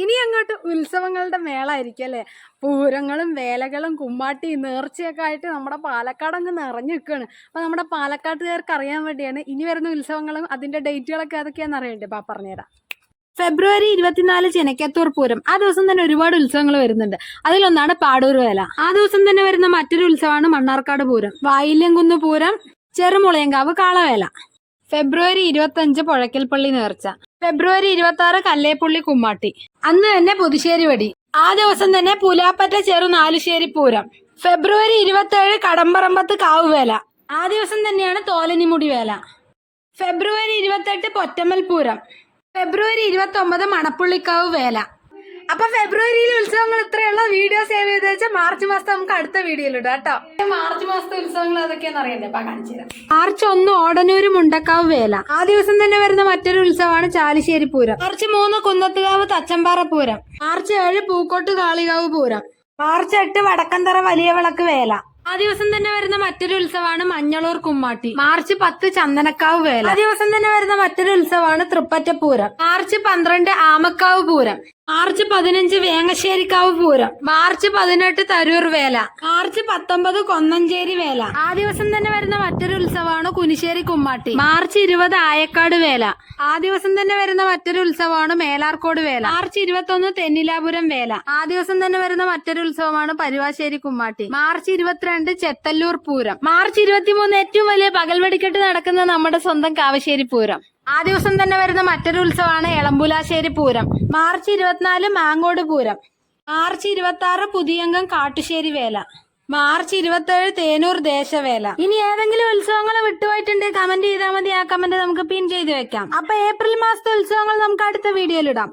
ഇനി അങ്ങോട്ട് ഉത്സവങ്ങളുടെ മേളായിരിക്കും അല്ലേ? പൂരങ്ങളും വേലകളും കുമ്മാട്ടി നേർച്ചയൊക്കെ ആയിട്ട് നമ്മുടെ പാലക്കാട് അങ്ങ് നിറഞ്ഞു നിൽക്കുകയാണ്. അപ്പോൾ നമ്മുടെ പാലക്കാട്ടുകാർക്ക് അറിയാൻ വേണ്ടിയാണ് ഇനി വരുന്ന ഉത്സവങ്ങളും അതിന്റെ ഡേറ്റുകളൊക്കെ അതൊക്കെയാണെന്ന് അറിയണ്ടേ അപ്പോൾ പറഞ്ഞുതരാം. ഫെബ്രുവരി ഇരുപത്തിനാല് ചെനക്കത്തൂർ പൂരം. ആ ദിവസം തന്നെ ഒരുപാട് ഉത്സവങ്ങൾ വരുന്നുണ്ട്. അതിലൊന്നാണ് പാടൂർ വേല. ആ ദിവസം തന്നെ വരുന്ന മറ്റൊരു ഉത്സവമാണ് മണ്ണാർക്കാട് പൂരം. വായില്യംകുന്ന് പൂരം ചെറുമുളയങ്കാവ് കാളവേല. ഫെബ്രുവരി ഇരുപത്തഞ്ച് പുഴയ്ക്കൽപ്പള്ളി നേർച്ച. ഫെബ്രുവരി ഇരുപത്തി ആറ് കല്ലേപ്പുള്ളി കുമ്മാട്ടി. അന്ന് തന്നെ പുതുശ്ശേരി വടി. ആ ദിവസം തന്നെ പുലാപ്പറ്റ ചെറു നാലുശ്ശേരി പൂരം. ഫെബ്രുവരി ഇരുപത്തേഴ് കടമ്പറമ്പത്ത് കാവുവേല. ആ ദിവസം തന്നെയാണ് തോലനിമുടി വേല. ഫെബ്രുവരി ഇരുപത്തെട്ട് പൊറ്റമ്മൽ പൂരം. ഫെബ്രുവരി ഇരുപത്തി ഒമ്പത് മണപ്പുള്ളിക്കാവ് വേല. അപ്പൊ ഫെബ്രുവരിയിൽ ഉത്സവങ്ങൾ ഇത്രയുള്ള വീഡിയോ സേവ് ചെയ്ത് വെച്ചാൽ മാർച്ച് മാസത്തെ നമുക്ക് അടുത്ത വീഡിയോയിൽ ഇടാം കേട്ടോ. മാർച്ച് മാസത്തെ ഉത്സവങ്ങൾ അതൊക്കെയാണെന്ന് അറിയണ്ടേ? അപ്പൊ കാണിച്ചു തരാം. മാർച്ച് ഒന്ന് ഓടനൂര് മുണ്ടക്കാവ് വേല. ആ ദിവസം തന്നെ വരുന്ന മറ്റൊരു ഉത്സവമാണ് ചാലിശ്ശേരി പൂരം. മാർച്ച് മൂന്ന് കുന്നത്തുകാവ് തച്ചമ്പാറ പൂരം. മാർച്ച് ഏഴ് പൂക്കോട്ട് കാളികാവ് പൂരം. മാർച്ച് എട്ട് വടക്കന്തറ വലിയ വിളക്ക് വേല. ആ ദിവസം തന്നെ വരുന്ന മറ്റൊരു ഉത്സവമാണ് മഞ്ഞളൂർ കുമ്മാട്ടി. മാർച്ച് പത്ത് ചന്ദനക്കാവ് വേല. ആ ദിവസം തന്നെ വരുന്ന മറ്റൊരു ഉത്സവമാണ് തൃപ്പറ്റപ്പൂരം മാർച്ച് പന്ത്രണ്ട് ആമക്കാവ് പൂരം. മാർച്ച് പതിനഞ്ച് വേങ്ങശ്ശേരിക്കാവ് പൂരം. മാർച്ച് പതിനെട്ട് തരൂർ വേല. മാർച്ച് പത്തൊമ്പത് കൊന്നഞ്ചേരി വേല. ആ ദിവസം തന്നെ വരുന്ന മറ്റൊരു ഉത്സവമാണ് കുനിശ്ശേരി കുമ്മാട്ടി. മാർച്ച് ഇരുപത് ആയക്കാട് വേല. ആ ദിവസം തന്നെ വരുന്ന മറ്റൊരു ഉത്സവമാണ് മേലാർക്കോട് വേല. മാർച്ച് ഇരുപത്തൊന്ന് തെന്നിലാപുരം വേല. ആ ദിവസം തന്നെ വരുന്ന മറ്റൊരു ഉത്സവമാണ് പരുവാശ്ശേരി കുമ്മാട്ടി. മാർച്ച് ഇരുപത്തിരണ്ട് ചെത്തല്ലൂർ പൂരം. മാർച്ച് ഇരുപത്തിമൂന്ന് ഏറ്റവും വലിയ പകൽ വെടിക്കെട്ട് നടക്കുന്ന നമ്മുടെ സ്വന്തം കാവശ്ശേരി പൂരം. ആ ദിവസം തന്നെ വരുന്ന മറ്റൊരു ഉത്സവമാണ് എളമ്പുലാശ്ശേരി പൂരം. മാർച്ച് ഇരുപത്തിനാല് മാങ്ങോട് പൂരം. മാർച്ച് ഇരുപത്തി ആറ് പുതിയങ്കം കാട്ടുശ്ശേരി വേല. മാർച്ച് ഇരുപത്തേഴ് തേനൂർ ദേശവേല. ഇനി ഏതെങ്കിലും ഉത്സവങ്ങൾ വിട്ടുപോയിട്ടുണ്ടെങ്കിൽ കമന്റ് ചെയ്താൽ മതി. ആ കമന്റ് നമുക്ക് പിൻ ചെയ്ത് വെക്കാം. അപ്പൊ ഏപ്രിൽ മാസത്തെ ഉത്സവങ്ങൾ നമുക്ക് അടുത്ത വീഡിയോയിൽ ഇടാം.